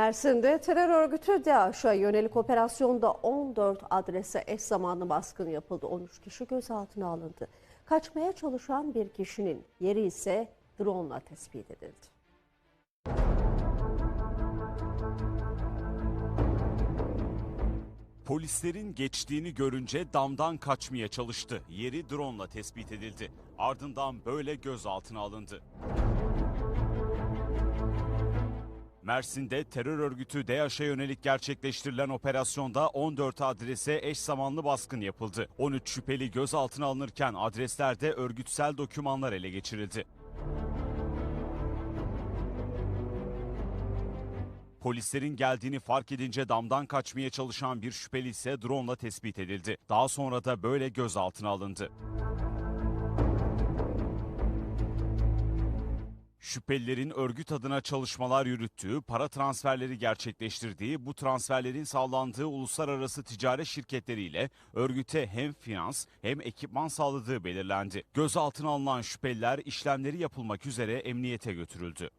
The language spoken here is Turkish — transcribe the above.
Mersin'de terör örgütü DAEŞ'e yönelik operasyonda 14 adrese eş zamanlı baskın yapıldı. 13 kişi gözaltına alındı. Kaçmaya çalışan bir kişinin yeri ise drone ile tespit edildi. Polislerin geçtiğini görünce damdan kaçmaya çalıştı. Yeri drone tespit edildi. Ardından böyle gözaltına alındı. Mersin'de terör örgütü DAEŞ'e yönelik gerçekleştirilen operasyonda 14 adrese eş zamanlı baskın yapıldı. 13 şüpheli gözaltına alınırken adreslerde örgütsel dokümanlar ele geçirildi. Polislerin geldiğini fark edince damdan kaçmaya çalışan bir şüpheli ise drone ile tespit edildi. Daha sonra da böyle gözaltına alındı. Şüphelilerin örgüt adına çalışmalar yürüttüğü, para transferleri gerçekleştirdiği, bu transferlerin sağlandığı uluslararası ticaret şirketleriyle örgüte hem finans hem ekipman sağladığı belirlendi. Gözaltına alınan şüpheliler işlemleri yapılmak üzere emniyete götürüldü.